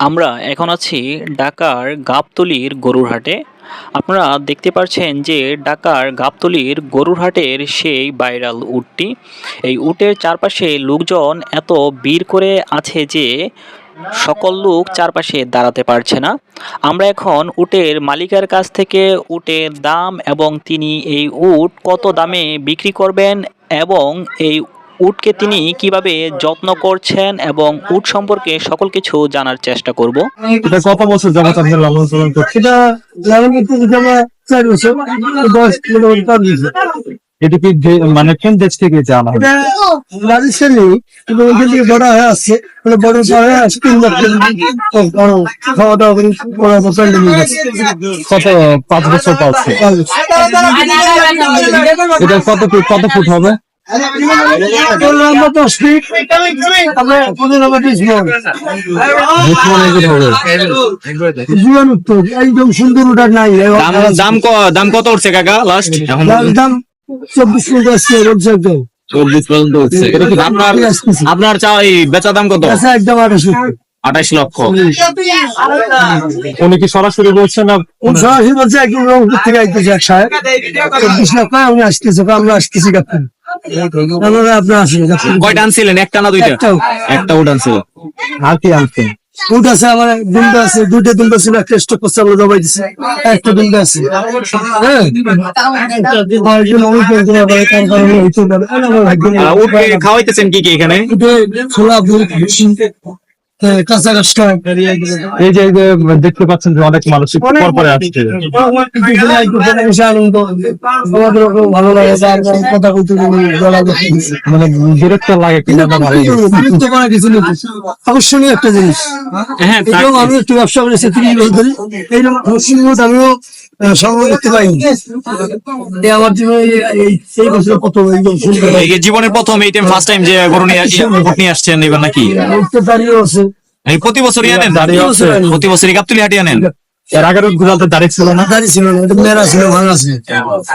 আমরা এখন আছি ঢাকার গাবতলির গরুর হাটে। আপনারা দেখতে পাচ্ছেন যে ঢাকার গাবতলির গরুর হাটের সেই ভাইরাল উটটি। এই উটের চারপাশে লোকজন এত ভিড় করে আছে যে সকল লোক চারপাশে দাঁড়াতে পারছে না। আমরা এখন উটের মালিকের কাছ থেকে উটের দাম এবং তিনি এই উট কত দামে বিক্রি করবেন এবং এই উটকে তিনি কীভাবে যত্ন করছেন এবং উট সম্পর্কে সকল কিছু জানার চেষ্টা করব। এটা কত বছর যাবত আপনি লালন পালন করছেন এটা লালন করতে যদি চার বছর বয়স মোটামুটি এটা কি মানে কোন দেশ থেকে হয়? নেই কিন্তু ওইখান থেকে বড় হয়ে আসছে মানে বড় আসছে তিন বছর খাওয়া দাওয়া করে বড় বছর নিয়ে গেছে। কত পাঁচ বছর পাচ্ছে? এটা কত ফুট কত ফুট হবে? মানে একদম সুন্দর ওটা নাই দাম দাম কত উঠছে কাকা লাস্ট দাম চব্বিশ মিনিট আসছে রোজ একদম চল্লিশ পর্যন্ত আপনার আপনার চাই বেচা দাম কত আচ্ছা একদম আঠাশো আঠাশ লক্ষ উনি কি সরাসরি বলছেন না সরাসরি বলছে একদম থেকে আসতেছে এক সাহেব চব্বিশ টাকা উনি আসতেছে আমরা আসতেছি আপনার আসেন কয়টা আনছিলেন? একটা না দুইটা? একটা উঠ আনছিল। আর কি আনছেন উট আছে আমার আছে ছিল একটা স্টক করছে আমরা জবাই দিছি। একটা আছে। হ্যাঁ? খাওয়াইতেছেন কি কি এখানে? ছোলা বুট হ্যাঁ, এই যে দেখতে পাচ্ছেন যে অনেক মানুষ পরে আসছে। ভালো লাগে কথা মানে বিরক্ত কিনা কিছু নেই আকর্ষণীয় একটা জিনিস হ্যাঁ। আমি একটু ব্যবসা করেছি এইরকম আমিও বছর জীবনের প্রথম এই টাইম ফার্স্ট টাইম যে গরু নিয়ে উঠ আসছেন এবার নাকি? দাঁড়িয়ে আছে। এই প্রতি বছরই আনেন? দাঁড়িয়ে আছে। প্রতি বছরই গাবতুলি হাটি আনেন? এর আগের গুলাতে দাঁড়িয়ে ছিল না। দাঁড়িয়ে ছিল না মেয়েরা ছিল ভাঙা ছিল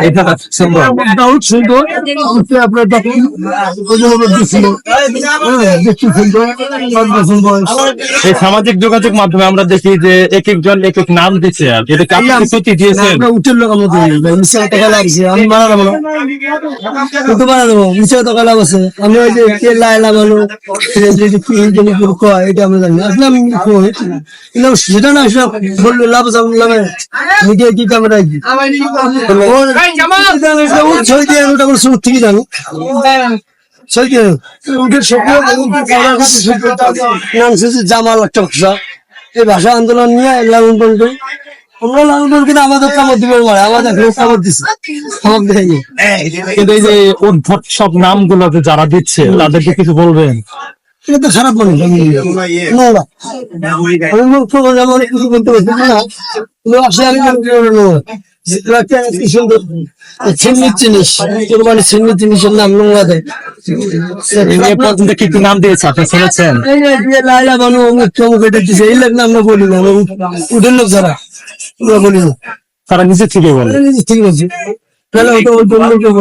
এটা সুন্দর দাউদ সুন্দর আপনার তখন ওজন উপর দিচ্ছিল দেখতে সুন্দর পাঁচ বছর বয়স এই সামাজিক যোগাযোগ মাধ্যমে আমরা দেখি যে এক একজন এক এক নাম দিচ্ছে আর এটা সত্যি আমরা উঠের লোক আমরা দিই মিশে টাকা লাগছে। আমি মারা দেবো না। কিন্তু মারা দেবো মিশে টাকা লাভ আছে আমি ওই যে কে লাইলা বলো যে যে কি জানি কয় এটা আমরা জানি না। আসলে আমি সেটা না বলল লাভ মিডিয়া কি ক্যামেরা কি? ছয় দিয়ে ওটা আমার শুরু থেকে জানো? ছয় দিয়ে উঠের সক্রিয় নাম শুনছি জামাল একটা ভাষা। এই ভাষা আন্দোলন নিয়ে লালন পালন করি। আমরা লালন পালন কিন্তু আমাদের কামড় দিবে মারে আমাদের লোক কামড় দিচ্ছে আমাকে দেখে কিন্তু এই যে উদ্ভট সব নামগুলো যে যারা দিচ্ছে তাদেরকে কিছু বলবেন? এটা তো খারাপ মানুষ। আমি আমি মুখ তো যেমন অনেক কিছু বলতে পারছি না। আসলে আমি মনে সুন্দর ছিন্নির জিনিস কোরবানি ছিন্নির জিনিসের নাম নোংরা দেয়। পর্যন্ত কি কি নাম দিয়েছে আপনি শুনেছেন? এই লাইলা বানু অমুক এটা আমরা বলি না লোক যারা আমরা বলি না। তারা নিজে থেকে বলে। ঠিক আছে তাহলে ওটা ওই জন্য কেউ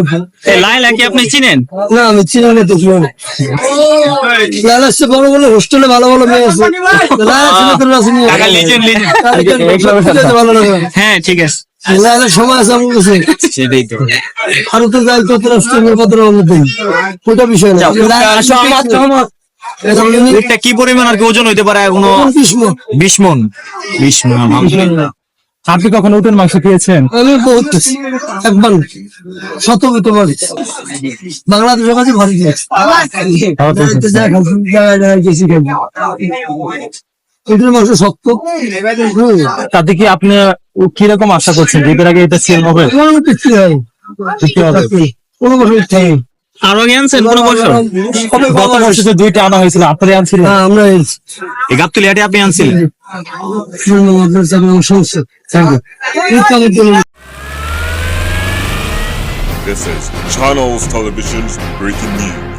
লাইলা কি আপনি চিনেন? না আমি চিনি না তো সে বড় বড় হোস্টেলে ভালো ভালো মেয়ে আছে। লালা ছেলে তো রাসিনি কাকা লিজেন লিজেন ভালো লাগে? হ্যাঁ ঠিক আছে। লালা সময় আছে আমার কাছে। সেটাই তো। আরও তো যাই কত রাষ্ট্রের পত্র মধ্যে ওটা বিষয় না। আসো আমার এটা কি পরিমাণ আর কি ওজন হইতে পারে? গ্রীষ্ম বিশ মন। বিশ মন আলহামদুলিল্লাহ। আপনি কখন উঠেন মাংস খেয়েছেন? আমি বহুত খেয়েছি। একবার শত বাংলাদেশের কাছে ভারী মাংস শক্ত। তাতে কি আপনি কীরকম আশা করছেন? এর আগে এটা সেল হবে? কোনো বছর ইচ্ছা নেই। আরও আনছেন? কোন বছর কবে গত বছর যে দুইটা আনা হয়েছিল আপনি আনছিলেন? হ্যাঁ আমরা এনেছি। এই গাবতলি হাটে আপনি আনছিলেন? আপনার This is Channels Television's breaking news.